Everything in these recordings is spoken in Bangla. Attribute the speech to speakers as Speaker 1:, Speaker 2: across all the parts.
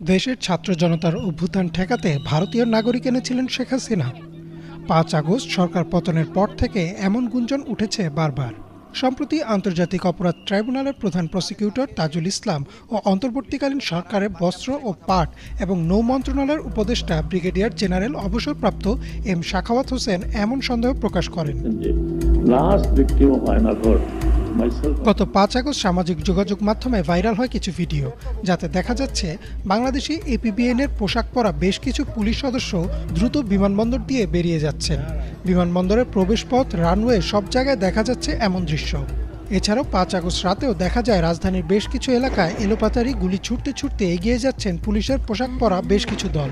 Speaker 1: দেশের ছাত্র জনতার অভ্যুত্থান ঠেকাতে ভারতীয় নাগরিক এনেছিলেন শেখ হাসিনা। পাঁচ আগস্ট সরকার পতনের পর থেকে এমন গুঞ্জন উঠেছে বারবার। সম্প্রতি আন্তর্জাতিক অপরাধ ট্রাইব্যুনালের প্রধান প্রসিকিউটর তাজুল ইসলাম ও অন্তর্বর্তীকালীন সরকারের বস্ত্র ও পাট এবং নৌ মন্ত্রণালয়ের উপদেষ্টা ব্রিগেডিয়ার জেনারেল অবসরপ্রাপ্ত এম শাখাওয়াত হোসেন এমন সন্দেহ প্রকাশ করেন। গত পাঁচ আগস্ট সামাজিক যোগাযোগ মাধ্যমে ভাইরাল হয় কিছু ভিডিও, যাতে দেখা যাচ্ছে বাংলাদেশি এপিবিএন এর পোশাক পরা বেশ কিছু পুলিশ সদস্য দ্রুত বিমানবন্দর দিয়ে বেরিয়ে যাচ্ছেন। বিমানবন্দরের প্রবেশপথ, রানওয়ে সব জায়গায় দেখা যাচ্ছে এমন দৃশ্য। এছাড়াও পাঁচ আগস্ট রাতেও দেখা যায় রাজধানীর বেশ কিছু এলাকায় এলোপাতারি গুলি ছুটতে ছুটতে এগিয়ে যাচ্ছেন পুলিশের পোশাক পরা বেশ কিছু দল।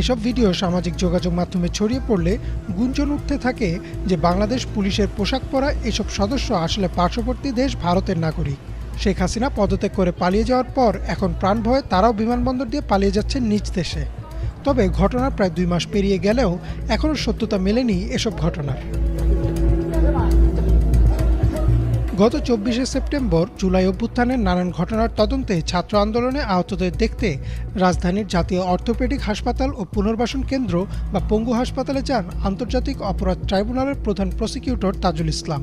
Speaker 1: এসব ভিডিও সামাজিক যোগাযোগ মাধ্যমে ছড়িয়ে পড়লে গুঞ্জন উঠতে থাকে যে বাংলাদেশ পুলিশের পোশাক পরা এসব সদস্য আসলে পার্শ্ববর্তী দেশ ভারতের নাগরিক। শেখ হাসিনা পদত্যাগ করে পালিয়ে যাওয়ার পর এখন প্রাণ ভয়ে তারাও বিমানবন্দর দিয়ে পালিয়ে যাচ্ছেন নিজ দেশে। তবে ঘটনা প্রায় দুই মাস পেরিয়ে গেলেও এখনও সত্যতা মেলেনি এসব ঘটনার। গত চব্বিশে সেপ্টেম্বর জুলাই অভ্যুত্থানের নানান ঘটনার তদন্তে ছাত্র আন্দোলনে আহতদের দেখতে রাজধানীর জাতীয় অর্থোপেডিক হাসপাতাল ও পুনর্বাসন কেন্দ্র বা পঙ্গু হাসপাতালে যান আন্তর্জাতিক অপরাধ ট্রাইব্যুনালের প্রধান প্রসিকিউটর তাজুল ইসলাম।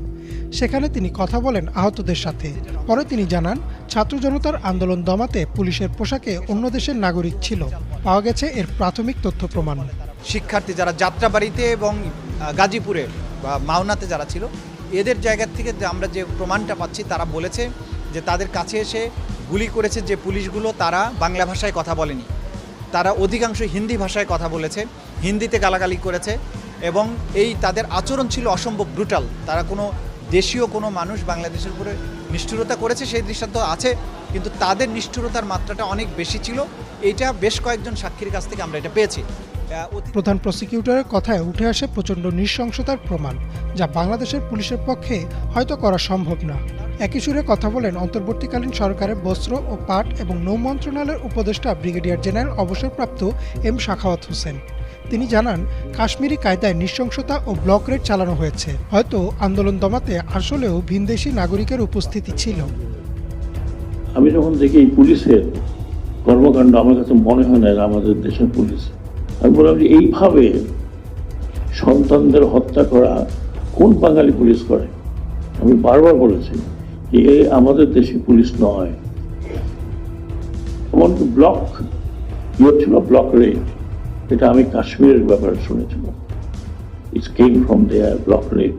Speaker 1: সেখানে তিনি কথা বলেন আহতদের সাথে। পরে তিনি জানান, ছাত্র জনতার আন্দোলন দমাতে পুলিশের পোশাকে অন্য দেশের নাগরিক ছিল। পাওয়া গেছে এর প্রাথমিক তথ্য প্রমাণ।
Speaker 2: শিক্ষার্থী যারা যাত্রাবাড়িতে এবং গাজীপুরে বা মাওনাতে যারা ছিল এদের জায়গার থেকে আমরা যে প্রমাণটা পাচ্ছি, তারা বলেছে যে তাদের কাছে এসে গুলি করেছে যে পুলিশগুলো, তারা বাংলা ভাষায় কথা বলেনি। তারা অধিকাংশ হিন্দি ভাষায় কথা বলেছে, হিন্দিতে গালাগালি করেছে এবং এই তাদের আচরণ ছিল অসম্ভব ব্রুটাল তারা কোনো দেশীয় কোনো মানুষ বাংলাদেশের উপরে নিষ্ঠুরতা করেছে, সেই দৃষ্টান্ত আছে, কিন্তু তাদের নিষ্ঠুরতার মাত্রাটা অনেক বেশি ছিল। এইটা বেশ কয়েকজন সাক্ষীর কাছ থেকে আমরা এটা পেয়েছি।
Speaker 1: প্রধান প্রসিকিউটরের কথায় উঠে আসে প্রচণ্ড নৃশংসতার প্রমাণ যা বাংলাদেশের পুলিশের পক্ষে হয়তো করা সম্ভব না। একই সুরে কথা বলেন অন্তর্বর্তীকালীন সরকারের বস্ত্র ও পাট এবং নৌ মন্ত্রণালয়ের উপদেষ্টা ব্রিগেডিয়ার জেনারেল অবসরপ্রাপ্ত এম শাখাওয়াত হোসেন। তিনি জানান কাশ্মীরি কায়দায় নৃশংসতা ও ব্লক রেড চালানো হয়েছে। হয়তো আন্দোলন দমাতে আসলেও ভিনদেশি নাগরিকের উপস্থিতি ছিল।
Speaker 3: আমি যখন দেখি পুলিশের কর্মকাণ্ড আমার কাছে মনে হয় না আমাদের দেশের পুলিশ। আমি বললাম যে, এইভাবে সন্তানদের হত্যা করা কোন বাঙালি পুলিশ করে? আমি বারবার বলেছি যে, এ আমাদের দেশি পুলিশ নয়। এমনকি ব্লক ইয়ে ছিল ব্লক রেড এটা আমি কাশ্মীরের ব্যাপারে শুনেছিলাম। It's came from there block red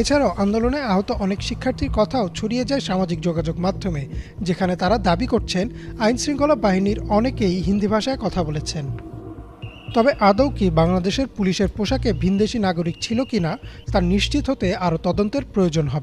Speaker 1: এছাড়াও আন্দোলনে আহত অনেক শিক্ষার্থীর কথাও ছড়িয়ে যায় সামাজিক যোগাযোগ মাধ্যমে, যেখানে তারা দাবি করছেন আইন শৃঙ্খলা বাহিনীর অনেকেই হিন্দি ভাষায় কথা বলেছেন। তবে আদৌ কি বাংলাদেশের পুলিশের পোশাকে ভিনদেশি নাগরিক ছিল কিনা তা নিশ্চিত হতে আরও তদন্তের প্রয়োজন হবে।